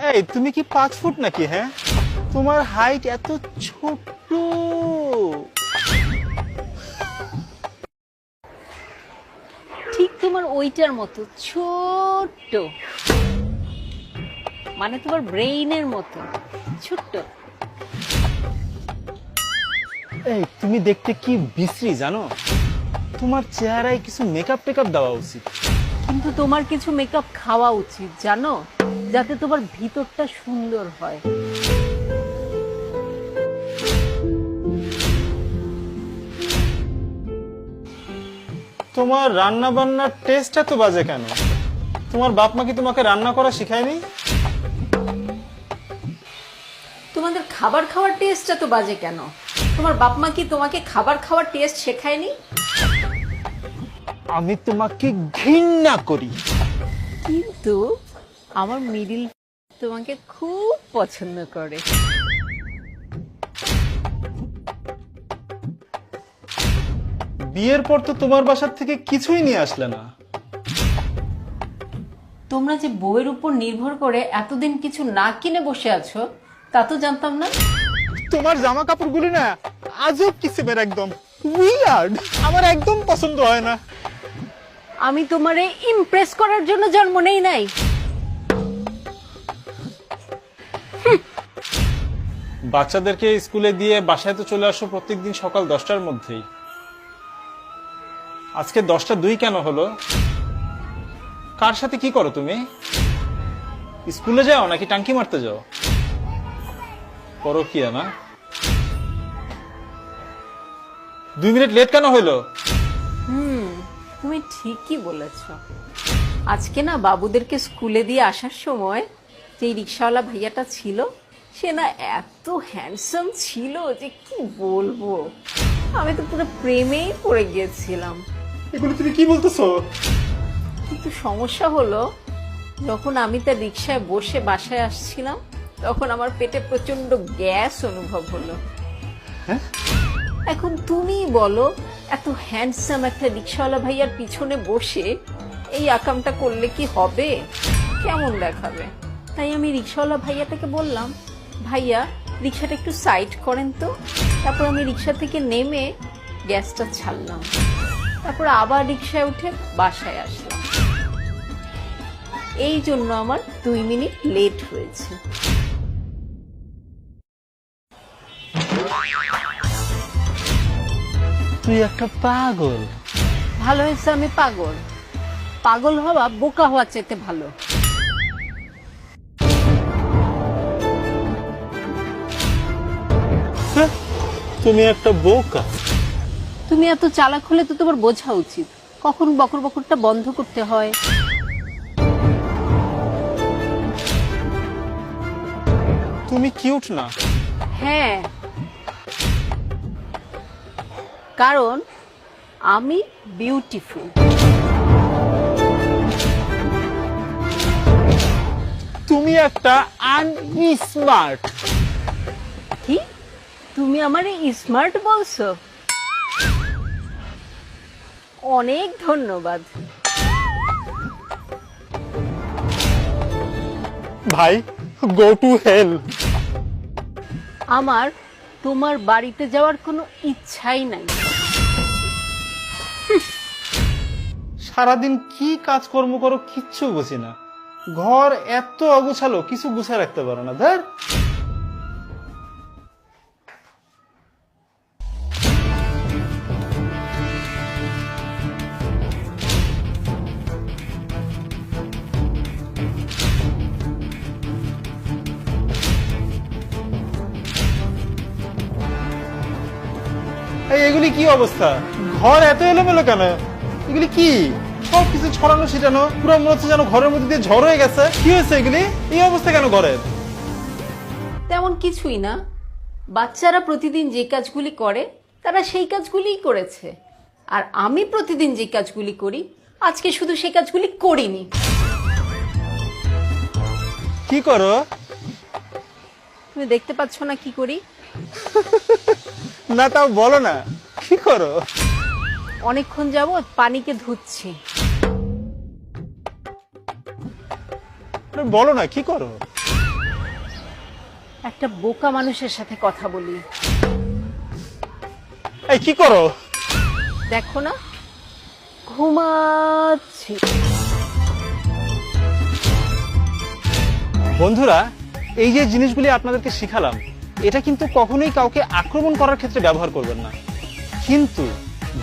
এই তুমি কি পাঁচ ফুট নাকি হ্যাঁ? তোমার হাইট এত ছোট। ঠিক তোমার ওইটার মতো ছোট্ট। মানে তোমার ব্রেইনের মতো ছোট্ট। এই তুমি দেখতে কি বিশ্রী জানো? তোমার চেহারায় কিছু মেকআপ টেকআপ দেওয়া উচিত। কিন্তু তোমার কিছু মেকআপ খাওয়া উচিত জানো? যাতে তোমার ভিতরটা সুন্দর হয়। তোমার রান্না বান্নার টেস্ট এত বাজে কেন? তোমার বাপ মা কি তোমাকে রান্না করা শিখায়নি? তোমাদের খাবার খাওয়ার টেস্টটা তো বাজে কেন? তোমার বাপ মা কি তোমাকে খাবার খাওয়ার টেস্ট শেখায়নি? আমি তোমাকে ঘৃণা করি। কিন্তু আমার মিডিল তোমাকে খুব পছন্দ করে। বিয়ের পর তো তোমার বাসার থেকে কিছুই নিয়ে আসলে না। তোমরা যে বইয়ের উপর নির্ভর করে এতদিন কিছু না কিনে বসে আছো তা তো জানতাম না। তোমার জামা কাপড়গুলি না আজব কিসিমের একদম উইয়ার্ড আমার একদম পছন্দ হয় না। আমি তোমারে ইমপ্রেস করার জন্য জন্ম নেই নাই। বাচ্চাদেরকে স্কুলে দিয়ে বাসায় তো চলে আসো প্রত্যেকদিন সকাল দশটার মধ্যেই। আজকে দশটা দুই কেন হলো? কার সাথে কি করো তুমি? স্কুলে যাও নাকি টাঙ্কি মারতে যাও? করো কি না? দুই মিনিট লেট কেন হইল? হুম, তুমি ঠিকই বলেছ। আজকে না বাবুদেরকে স্কুলে দিয়ে আসার সময় যে রিক্সাওয়ালা ভাইয়াটা ছিল সে না এত হ্যান্ডসাম ছিল যে কি বলব? আমি তো পুরো প্রেমেই পড়ে গিয়েছিলাম। এগুলো তুমি কি বলতেছো? কিন্তু সমস্যা হলো যখন আমি তার রিক্সায় বসে বাসায় আসছিলাম তখন আমার পেটে প্রচণ্ড গ্যাস অনুভব হলো। এখন তুমি বলো এত হ্যান্ডসাম একটা রিক্সাওয়ালা ভাইয়ার পিছনে বসে এই আকামটা করলে কি হবে? কেমন দেখাবে? তাই আমি রিক্সাওয়ালা ভাইয়াটাকে বললাম ভাইয়া রিক্সাটা একটু সাইড করেন তো। তারপর আমি রিক্সা থেকে নেমে গ্যাসটা ছাড়লাম। তারপর আবার রিক্সায় উঠে বাসায় আসলাম। এই জন্য আমার দুই মিনিট লেট হয়েছে। তুই একটা পাগল। ভালো হয়েছে আমি পাগল। পাগল হওয়া বোকা হওয়া চাইতে ভালো। তুমি একটা বোকা। তুমি এত চালাক হলে তো তোমার বোঝা উচিত। কখন বকর বকরটা বন্ধ করতে হয়? তুমি কিউট না। হ্যাঁ। কারণ আমি বিউটিফুল। তুমি একটা আনস্মার্ট। তুমি আমার স্মার্ট বলছো? অনেক ধন্যবাদ। ভাই গো টু হেল আমার তোমার বাড়িতে যাওয়ার কোনো ইচ্ছাই নাই। সারাদিন কি কাজকর্ম করো কিচ্ছু বুঝি না। ঘর এত অগুছালো কিছু গুছা রাখতে পারো না ধর। এগুলি কি অবস্থা? ঘর এত এলোমেলো কেন? এগুলি কি? সব কিছু ছড়ানো ছিটানো পুরো মনে হচ্ছে যেন ঘরের মধ্যে দিয়ে ঝড় হয়ে গেছে। কি হয়েছে এগুলি? এই অবস্থা কেন ঘরের? তেমন কিছুই না। বাচ্চারা প্রতিদিন যে কাজগুলি করে তারা সেই কাজগুলিই করেছে। আর আমি প্রতিদিন যে কাজগুলি করি আজকে শুধু সেই কাজগুলি করিনি। কি করো? তুমি দেখতে পাচ্ছ না কি করি? না তাও বলো না। কি করো? অনেকক্ষণ যাবৎ পানিকে ধুচ্ছি। আরে বলো না কি করো? একটা বোকা মানুষের সাথে কথা বলি। এই কি করো? দেখো না ঘুমাচ্ছি। বন্ধুরা এই যে জিনিসগুলি আপনাদেরকে শিখালাম, এটা কিন্তু কখনোই কাউকে আক্রমণ করার ক্ষেত্রে ব্যবহার করবেন না। কিন্তু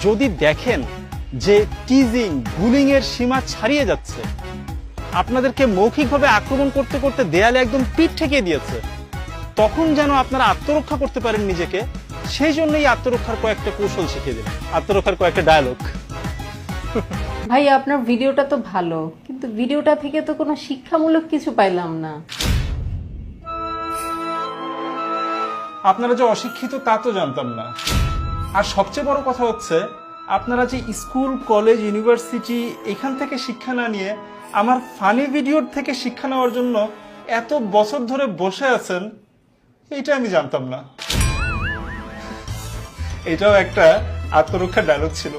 যদি দেখেন যে টিজিং বুলিং এর সীমা ছাড়িয়ে যাচ্ছে, আপনাদেরকে মৌখিকভাবে আক্রমণ করতে করতে দেয়ালে একদম পিঠ ঠেকিয়ে দিয়েছে, তখন যেন আপনারা আত্মরক্ষা করতে পারেন নিজেকে, সেই জন্যই আত্মরক্ষার কয়েকটা কৌশল শিখিয়ে দিন আত্মরক্ষার কয়েকটা ডায়লগ ভাই আপনার ভিডিওটা তো ভালো, কিন্তু ভিডিওটা থেকে তো কোনো শিক্ষামূলক কিছু পাইলাম না। আপনারা যে অশিক্ষিত তা তো জানতাম না। আর সবচেয়ে বড় কথা হচ্ছে, আপনারা যে স্কুল, কলেজ, ইউনিভার্সিটি এখান থেকে শিক্ষা না নিয়ে আমার ফানি ভিডিওর থেকে শিক্ষা নেওয়ার জন্য এত বছর ধরে বসে আছেন এটা আমি জানতাম না। এটাও একটা আত্মরক্ষার ডায়লগ ছিল।